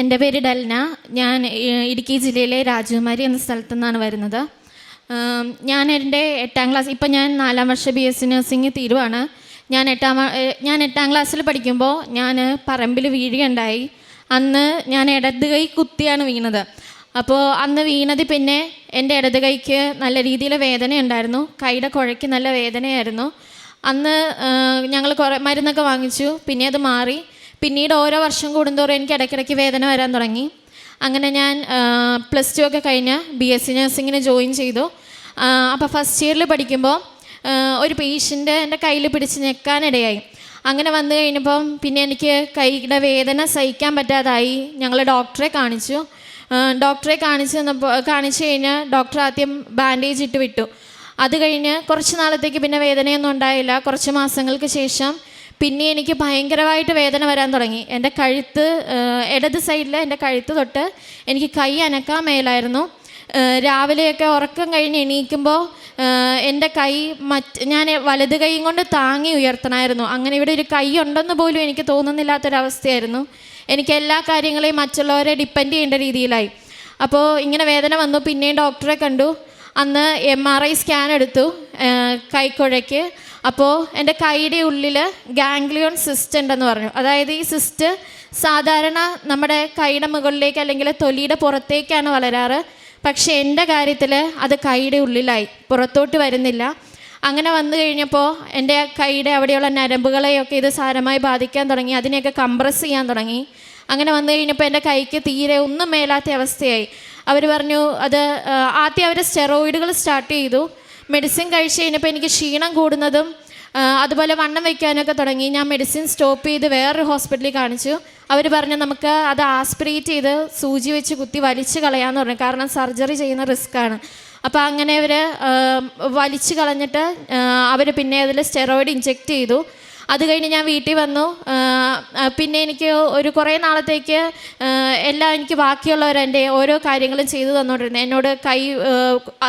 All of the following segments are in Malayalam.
എന്റെ പേര് ഡൽന. ഞാൻ ഇടുക്കി ജില്ലയിലെ രാജകുമാരി എന്ന സ്ഥലത്തു നിന്നാണ് വരുന്നത്. ഞാൻ എന്റെ എട്ടാം ക്ലാസ് ഇപ്പം ഞാൻ നാലാം വർഷ ബി എസ് സി നഴ്സിംഗ് തീരുവാണ്. ഞാൻ എട്ടാം ഞാൻ എട്ടാം ക്ലാസ്സിൽ പഠിക്കുമ്പോൾ ഞാൻ പറമ്പിൽ വീഴുകയുണ്ടായി. അന്ന് ഞാൻ ഇടത് കൈ കുത്തിയാണ് വീണത്. അപ്പോൾ അന്ന് വീണത് പിന്നെ എന്റെ ഇടത് കൈക്ക് നല്ല രീതിയിൽ വേദന ഉണ്ടായിരുന്നു കൈയുടെ കുഴയ്ക്ക് നല്ല വേദനയായിരുന്നു. അന്ന് ഞങ്ങൾ കുറേ മരുന്നൊക്കെ വാങ്ങിച്ചു. പിന്നെ അത് മാറി. പിന്നീട് ഓരോ വർഷം കൂടുന്തോറും എനിക്ക് ഇടയ്ക്കിടയ്ക്ക് വേദന വരാൻ തുടങ്ങി. അങ്ങനെ ഞാൻ പ്ലസ് ടു ഒക്കെ കഴിഞ്ഞ് ബി എസ് സി നഴ്സിങ്ങിന് ജോയിൻ ചെയ്തു. അപ്പോൾ ഫസ്റ്റ് ഇയറിൽ പഠിക്കുമ്പോൾ ഒരു പേഷ്യന്റ് എന്റെ കയ്യിൽ പിടിച്ച് ഞെക്കാനിടയായി അങ്ങനെ വന്നു കഴിഞ്ഞപ്പം പിന്നെ എനിക്ക് കൈയുടെ വേദന സഹിക്കാൻ പറ്റാതായി. ഞങ്ങൾ ഡോക്ടറെ കാണിച്ചു. ഡോക്ടറെ കാണിച്ച് തന്നപ്പോൾ കാണിച്ചു കഴിഞ്ഞാൽ ഡോക്ടർ ആദ്യം ബാൻഡേജ് ഇട്ട് വിട്ടു. അത് കഴിഞ്ഞ് കുറച്ച് നാളത്തേക്ക് പിന്നെ വേദനയൊന്നും ഉണ്ടായില്ല. കുറച്ച് മാസങ്ങൾക്ക് ശേഷം പിന്നെ എനിക്ക് ഭയങ്കരമായിട്ട് വേദന വരാൻ തുടങ്ങി. എന്റെ കഴുത്ത് ഇടത് സൈഡിൽ എന്റെ കഴുത്ത് തൊട്ട് എനിക്ക് കൈ അനക്കാൻ മേലായിരുന്നു. രാവിലെയൊക്കെ ഉറക്കം കഴിഞ്ഞ് എണീക്കുമ്പോൾ എന്റെ കൈ മറ്റ് ഞാൻ വലത് കൈയും കൊണ്ട് താങ്ങി ഉയർത്തണമായിരുന്നു അങ്ങനെ ഇവിടെ ഒരു കൈ ഉണ്ടെന്ന് പോലും എനിക്ക് തോന്നുന്നില്ലാത്തൊരവസ്ഥയായിരുന്നു. എനിക്ക് എല്ലാ കാര്യങ്ങളെയും മറ്റുള്ളവരെ ഡിപ്പെൻഡ് ചെയ്യേണ്ട രീതിയിലായി. അപ്പോൾ ഇങ്ങനെ വേദന വന്നു. പിന്നെയും ഡോക്ടറെ കണ്ടു. അന്ന് എം ആർ ഐ സ്കാൻ എടുത്തു. കൈക്കുഴയ്ക്ക്. അപ്പോൾ എന്റെ കൈയുടെ ഉള്ളിൽ ഗാംഗ്ലിയോൺ സിസ്റ്റ് ഉണ്ടെന്ന് പറഞ്ഞു. അതായത് ഈ സിസ്റ്റ് സാധാരണ നമ്മുടെ കൈയുടെ മുകളിലേക്ക് അല്ലെങ്കിൽ തൊലിയുടെ പുറത്തേക്കാണ് വളരാറ്. പക്ഷേ എന്റെ കാര്യത്തിൽ അത് കൈയുടെ ഉള്ളിലായി പുറത്തോട്ട് വരുന്നില്ല. അങ്ങനെ വന്നു കഴിഞ്ഞപ്പോൾ എന്റെ കൈയുടെ അവിടെയുള്ള നരമ്പുകളെയൊക്കെ ഇത് സാരമായി ബാധിക്കാൻ തുടങ്ങി അതിനെയൊക്കെ കംപ്രസ് ചെയ്യാൻ തുടങ്ങി. അങ്ങനെ വന്നു കഴിഞ്ഞപ്പോൾ എന്റെ കൈക്ക് തീരെ ഒന്നും മേലാത്ത അവസ്ഥയായി. അവർ പറഞ്ഞു അത് ആദ്യം അവർ സ്റ്റെറോയിഡുകൾ സ്റ്റാർട്ട് ചെയ്തു. മെഡിസിൻ കഴിച്ച് കഴിഞ്ഞപ്പോൾ എനിക്ക് ക്ഷീണം കൂടുന്നതും അതുപോലെ വണ്ണം വയ്ക്കാനൊക്കെ തുടങ്ങി. ഞാൻ മെഡിസിൻ സ്റ്റോപ്പ് ചെയ്ത് വേറൊരു ഹോസ്പിറ്റലിൽ കാണിച്ചു. അവർ പറഞ്ഞു നമുക്ക് അത് ആസ്പിറേറ്റ് ചെയ്ത് സൂചി വെച്ച് കുത്തി വലിച്ചു കളയാമെന്ന് പറഞ്ഞു. കാരണം സർജറി ചെയ്യുന്ന റിസ്ക്കാണ് അപ്പോൾ അങ്ങനെ അവർ വലിച്ചു കളഞ്ഞിട്ട് അവർ പിന്നെ അതിൽ സ്റ്റെറോയിഡ് ഇഞ്ചെക്റ്റ് ചെയ്തു. അത് കഴിഞ്ഞ് ഞാൻ വീട്ടിൽ വന്നു. പിന്നെ എനിക്ക് ഒരു കുറേ നാളത്തേക്ക് എല്ലാം എനിക്ക് ബാക്കിയുള്ളവർ എന്റെ ഓരോ കാര്യങ്ങളും ചെയ്തു തന്നുകൊണ്ടിരുന്നു. എന്നോട് കൈ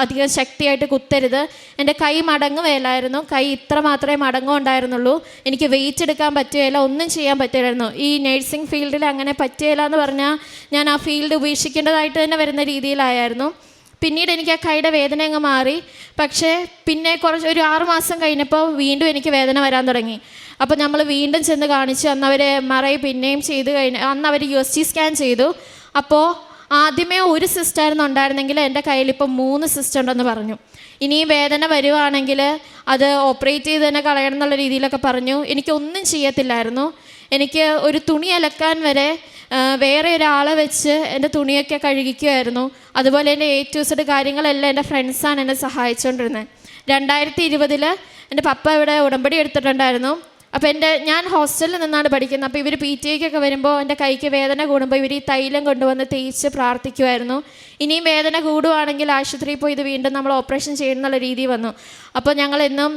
അധികം ശക്തിയായിട്ട് കുത്തരുത്. എന്റെ കൈ മടങ്ങുകയല്ലായിരുന്നു. കൈ ഇത്ര മാത്രമേ മടങ്ങുണ്ടായിരുന്നുള്ളൂ എനിക്ക് വെയിറ്റ് എടുക്കാൻ പറ്റുകയില്ല ഒന്നും ചെയ്യാൻ പറ്റില്ലായിരുന്നു ഈ നഴ്സിംഗ് ഫീൽഡിൽ അങ്ങനെ പറ്റുകയില്ല എന്ന് പറഞ്ഞാൽ ഞാൻ ആ ഫീൽഡ് ഉപേക്ഷിക്കേണ്ടതായിട്ട് തന്നെ വരുന്ന രീതിയിലായിരുന്നു. പിന്നീട് എനിക്ക് ആ കൈയുടെ വേദന അങ്ങ് മാറി. പക്ഷേ പിന്നെ കുറച്ച് ഒരു ആറുമാസം കഴിഞ്ഞപ്പോൾ വീണ്ടും എനിക്ക് വേദന വരാൻ തുടങ്ങി. അപ്പോൾ നമ്മൾ വീണ്ടും ചെന്ന് കാണിച്ചു അന്ന് അവർ എം പിന്നെയും ചെയ്ത് കഴിഞ്ഞ് അന്ന് അവർ യു എസ് ടി സ്കാൻ ചെയ്തു. അപ്പോൾ ആദ്യമേ ഒരു സിസ്റ്റായിരുന്നു ഉണ്ടായിരുന്നെങ്കിൽ എന്റെ കയ്യിൽ ഇപ്പം മൂന്ന് സിസ്റ്റർ ഉണ്ടെന്ന് പറഞ്ഞു. ഇനി വേദന വരുവാണെങ്കിൽ അത് ഓപ്പറേറ്റ് ചെയ്ത് തന്നെ കളയണം എന്നുള്ള രീതിയിലൊക്കെ പറഞ്ഞു. എനിക്കൊന്നും ചെയ്യത്തില്ലായിരുന്നു. എനിക്ക് ഒരു തുണി അലക്കാൻ വരെ വേറെ ഒരാളെ വെച്ച് എന്റെ തുണിയൊക്കെ കഴുകിക്കുമായിരുന്നു അതുപോലെ എന്റെ എ ടു സെഡ് കാര്യങ്ങളെല്ലാം എന്റെ ഫ്രണ്ട്സാണ് എന്നെ സഹായിച്ചുകൊണ്ടിരുന്നത് രണ്ടായിരത്തി ഇരുപതിൽ എന്റെ പപ്പ ഇവിടെ ഉടമ്പടി എടുത്തിട്ടുണ്ടായിരുന്നു. അപ്പോൾ എന്റെ ഞാൻ ഹോസ്റ്റലിൽ നിന്നാണ് പഠിക്കുന്നത്. അപ്പോൾ ഇവർ പി ടി ഐക്കൊക്കെ വരുമ്പോൾ എന്റെ കൈക്ക് വേദന കൂടുമ്പോൾ ഇവർ ഈ തൈലം കൊണ്ടുവന്ന് തേച്ച് പ്രാർത്ഥിക്കുമായിരുന്നു. ഇനിയും വേദന കൂടുവാണെങ്കിൽ ആശുപത്രിയിൽ പോയി ഇത് വീണ്ടും നമ്മൾ ഓപ്പറേഷൻ ചെയ്യണം എന്നുള്ള രീതി വന്നു. അപ്പോൾ ഞങ്ങൾ എന്നും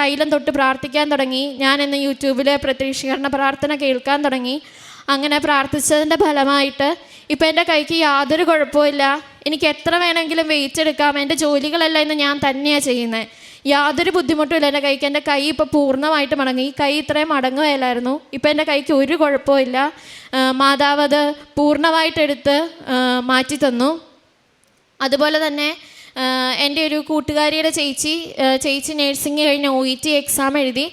തൈലം തൊട്ട് പ്രാർത്ഥിക്കാൻ തുടങ്ങി. ഞാൻ ഇന്ന് യൂട്യൂബിലെ പ്രത്യക്ഷീകരണ പ്രാർത്ഥന കേൾക്കാൻ തുടങ്ങി. അങ്ങനെ പ്രാർത്ഥിച്ചതിന്റെ ഫലമായിട്ട് ഇപ്പം എന്റെ കൈക്ക് യാതൊരു കുഴപ്പമില്ല എനിക്ക് എത്ര വേണമെങ്കിലും വെയിറ്റ് എടുക്കാം. എന്റെ ജോലികളെല്ലാം ഇന്ന് ഞാൻ തന്നെയാണ് ചെയ്യുന്നത്. യാതൊരു ബുദ്ധിമുട്ടുമില്ല. എന്റെ കൈക്ക് എന്റെ കൈ ഇപ്പോൾ പൂർണമായിട്ട് മടങ്ങി. ഈ കൈ ഇത്രയും മടങ്ങുകയില്ലായിരുന്നു. ഇപ്പം എന്റെ കൈക്ക് ഒരു കുഴപ്പമില്ല മാതാവ് അത് പൂർണമായിട്ടെടുത്ത് മാറ്റി തന്നു അതുപോലെ തന്നെ എന്റെ ഒരു കൂട്ടുകാരിയുടെ ചേച്ചി ചേച്ചി നേഴ്സിംഗ് കഴിഞ്ഞ് ഒ ഇ ടി എക്സാം എഴുതി.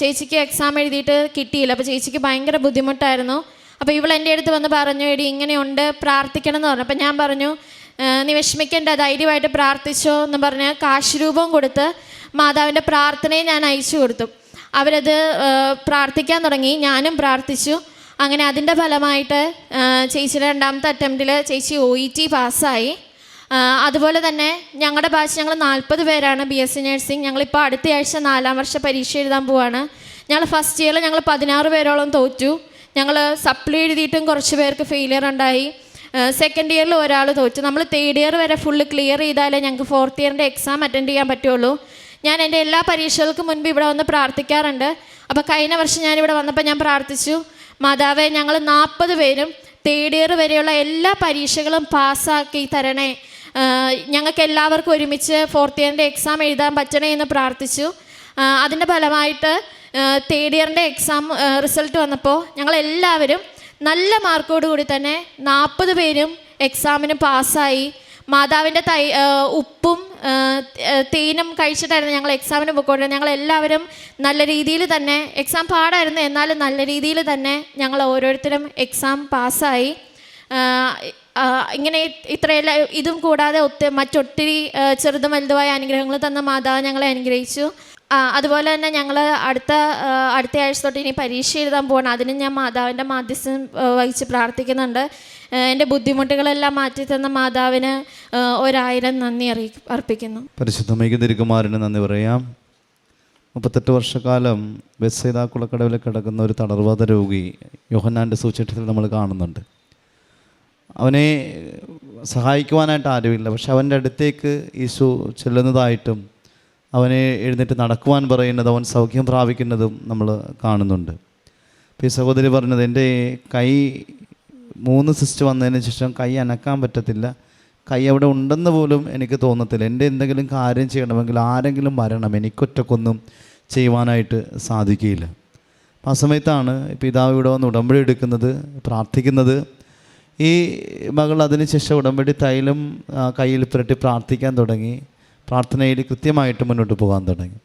ചേച്ചിക്ക് എക്സാം എഴുതിയിട്ട് കിട്ടിയില്ല. അപ്പോൾ ചേച്ചിക്ക് ഭയങ്കര ബുദ്ധിമുട്ടായിരുന്നു. അപ്പോൾ ഇവൾ എന്റെ അടുത്ത് വന്ന് പറഞ്ഞു എടി ഇങ്ങനെയുണ്ട്. പ്രാർത്ഥിക്കണം എന്ന് പറഞ്ഞു. അപ്പോൾ ഞാൻ പറഞ്ഞു "ആ, നീ വിഷമിക്കേണ്ട ധൈര്യമായിട്ട് പ്രാർത്ഥിച്ചോ എന്ന് പറഞ്ഞ് കാശ് രൂപം കൊടുത്ത് മാതാവിന്റെ പ്രാർത്ഥനയെ ഞാൻ അയച്ചു കൊടുത്തു. അവരത് പ്രാർത്ഥിക്കാൻ തുടങ്ങി. ഞാനും പ്രാർത്ഥിച്ചു. അങ്ങനെ അതിന്റെ ഫലമായിട്ട് ചേച്ചി ചേച്ചിയുടെ രണ്ടാമത്തെ അറ്റംപ്റ്റിൽ ചേച്ചി ഒ ഇ ടി പാസ്സായി. അതുപോലെ തന്നെ ഞങ്ങളുടെ ബാച്ച് ഞങ്ങൾ നാൽപ്പത് പേരാണ് ബി എസ് സി നഴ്സിംഗ് ഞങ്ങളിപ്പോൾ അടുത്ത ആഴ്ച നാലാം വർഷ പരീക്ഷ എഴുതാൻ പോവാണ്. ഞങ്ങൾ ഫസ്റ്റ് ഇയറിൽ ഞങ്ങൾ പതിനാറ് പേരോളം തോറ്റു. ഞങ്ങൾ സപ്ലി എഴുതിയിട്ടും കുറച്ച് പേർക്ക് ഫെയിലിയർ ഉണ്ടായി. സെക്കൻഡ് ഇയറിൽ ഒരാൾ തോറ്റു. നമ്മൾ തേർഡ് ഇയർ വരെ ഫുള്ള് ക്ലിയർ ചെയ്താലേ ഞങ്ങൾക്ക് ഫോർത്ത് ഇയറിന്റെ എക്സാം അറ്റൻഡ് ചെയ്യാൻ പറ്റുള്ളൂ. ഞാൻ എന്റെ എല്ലാ പരീക്ഷകൾക്കും മുൻപ് ഇവിടെ വന്ന് പ്രാർത്ഥിക്കാറുണ്ട്. അപ്പോൾ കഴിഞ്ഞ വർഷം ഞാനിവിടെ വന്നപ്പോൾ ഞാൻ പ്രാർത്ഥിച്ചു. മാതാവേ ഞങ്ങൾ നാൽപ്പത് പേരും തേർഡ് ഇയർ വരെയുള്ള എല്ലാ പരീക്ഷകളും പാസ്സാക്കി തരണേ. ഞങ്ങൾക്ക് എല്ലാവർക്കും ഒരുമിച്ച് ഫോർത്ത് ഇയറിന്റെ എക്സാം എഴുതാൻ പറ്റണേ എന്ന് പ്രാർത്ഥിച്ചു. അതിന്റെ ഫലമായിട്ട് തേർഡ് ഇയറിന്റെ എക്സാം റിസൾട്ട് വന്നപ്പോൾ ഞങ്ങൾ എല്ലാവരും നല്ല മാർക്കോട് കൂടി തന്നെ നാൽപ്പത് പേരും എക്സാമിന് പാസ്സായി. മാതാവിന്റെ തൈ ഉപ്പും തേനും കഴിച്ചിട്ടായിരുന്നു ഞങ്ങൾ എക്സാമിന് പോയിക്കൊണ്ടിരുന്നത്. ഞങ്ങൾ എല്ലാവരും നല്ല രീതിയിൽ തന്നെ എക്സാം പാടായിരുന്നു. എന്നാലും നല്ല രീതിയിൽ തന്നെ ഞങ്ങൾ ഓരോരുത്തരും എക്സാം പാസ്സായി. ഇങ്ങനെ ഇത്രയെല്ലാം ഇതും കൂടാതെ ഒത്തിരി മറ്റൊത്തിരി ചെറുതും വലുതുമായ അനുഗ്രഹങ്ങൾ തന്ന മാതാവ് ഞങ്ങളെ അനുഗ്രഹിച്ചു. അതുപോലെ തന്നെ ഞങ്ങൾ അടുത്ത അടുത്ത ആഴ്ച തൊട്ട് ഇനി പരീക്ഷ എഴുതാൻ പോകണം അതിന് ഞാൻ മാതാവിന്റെ മാധ്യസ്ഥം വഹിച്ച് പ്രാർത്ഥിക്കുന്നുണ്ട്. എന്റെ ബുദ്ധിമുട്ടുകളെല്ലാം മാറ്റി തന്ന മാതാവിന് ഒരായിരം നന്ദി അറി അർപ്പിക്കുന്നു. പരിശുദ്ധമയ്ക്ക് തിരുക്കുമാരന് നന്ദി പറയാം. മുപ്പത്തെട്ട് വർഷക്കാലം ബെസ്സൈദ കുളക്കടവിൽ കിടക്കുന്ന ഒരു തളർവാദ രോഗി യോഹന്നാന്റെ സൂചിട്ടത്തിൽ നമ്മൾ കാണുന്നുണ്ട്. അവനെ സഹായിക്കുവാനായിട്ട് ആരുമില്ല. പക്ഷെ അവന്റെ അടുത്തേക്ക് ഈശോ ചെല്ലുന്നതായിട്ടും അവനെ എഴുന്നേറ്റ് നടക്കുവാൻ പറയുന്നത് അവൻ സൗഖ്യം പ്രാപിക്കുന്നതും നമ്മൾ കാണുന്നുണ്ട്. അപ്പോൾ ഈ സഹോദരി പറഞ്ഞത് എന്റെ കൈ മൂന്ന് സിസ്റ്റ് വന്നതിന് ശേഷം കൈ അനക്കാൻ പറ്റത്തില്ല. കൈ അവിടെ ഉണ്ടെന്ന് പോലും എനിക്ക് തോന്നത്തില്ല. എന്റെ എന്തെങ്കിലും കാര്യം ചെയ്യണമെങ്കിൽ ആരെങ്കിലും വരണം. എനിക്കൊറ്റക്കൊന്നും ചെയ്യുവാനായിട്ട് സാധിക്കുകയില്ല. അപ്പം ആ സമയത്താണ് പിതാവ് ഇവിടെ വന്ന് ഉടമ്പടി എടുക്കുന്നത് പ്രാർത്ഥിക്കുന്നത്. ഈ മകൾ അതിനുശേഷം ഉടമ്പടി തൈലം കയ്യിൽ പുരട്ടി പ്രാർത്ഥിക്കാൻ തുടങ്ങി. പ്രാർത്ഥനയിൽ കൃത്യമായിട്ട് മുന്നോട്ട് പോകാൻ തുടങ്ങി.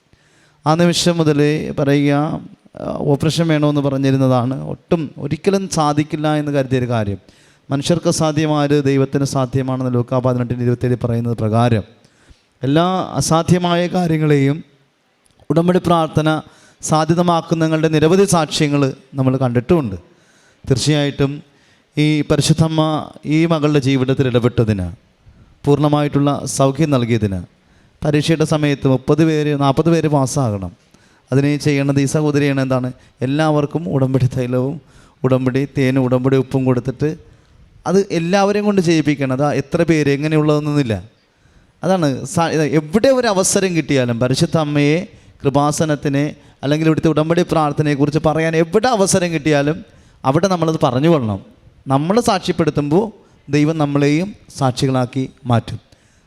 ആ നിമിഷം മുതൽ പറയുക ഓപ്പറേഷൻ വേണമെന്ന് പറഞ്ഞിരുന്നതാണ്. ഒട്ടും ഒരിക്കലും സാധിക്കില്ല എന്ന് കരുതിയൊരു കാര്യം. മനുഷ്യർക്ക് സാധ്യമായത് ദൈവത്തിന് സാധ്യമാണെന്ന് ലൂക്കാ പതിനെട്ടിന് ഇരുപത്തേഴ് പറയുന്നത് പ്രകാരം എല്ലാ അസാധ്യമായ കാര്യങ്ങളെയും ഉടമ്പടി പ്രാർത്ഥന സാധ്യതമാക്കുന്നങ്ങളുടെ നിരവധി സാക്ഷ്യങ്ങൾ നമ്മൾ കണ്ടിട്ടുമുണ്ട് തീർച്ചയായിട്ടും ഈ പരിശുദ്ധമ്മ ഈ മകളുടെ ജീവിതത്തിൽ ഇടപെട്ടതിന് പൂർണമായിട്ടുള്ള സൗഖ്യം നൽകിയതിന് പരീക്ഷയുടെ സമയത്ത് മുപ്പത് പേര് നാൽപ്പത് പേര് പാസ്സാകണം. അതിന് ചെയ്യേണ്ടത് ഈ സഹോദരിയാണ് എന്താണ്? എല്ലാവർക്കും ഉടമ്പടി തൈലവും ഉടമ്പടി തേനും ഉടമ്പടി ഉപ്പും കൊടുത്തിട്ട് അത് എല്ലാവരെയും കൊണ്ട് ചെയ്യിപ്പിക്കണം. അത് എത്ര പേര് എങ്ങനെയുള്ളതൊന്നുമില്ല അതാണ് എവിടെ ഒരു അവസരം കിട്ടിയാലും പരിശുദ്ധ അമ്മയെ കൃപാസനത്തിനെ അല്ലെങ്കിൽ ഇവിടുത്തെ ഉടമ്പടി പ്രാർത്ഥനയെക്കുറിച്ച് പറയാൻ എവിടെ അവസരം കിട്ടിയാലും അവിടെ നമ്മളത് പറഞ്ഞു കൊള്ളണം നമ്മൾ സാക്ഷ്യപ്പെടുത്തുമ്പോൾ ദൈവം നമ്മളെയും സാക്ഷികളാക്കി മാറ്റും.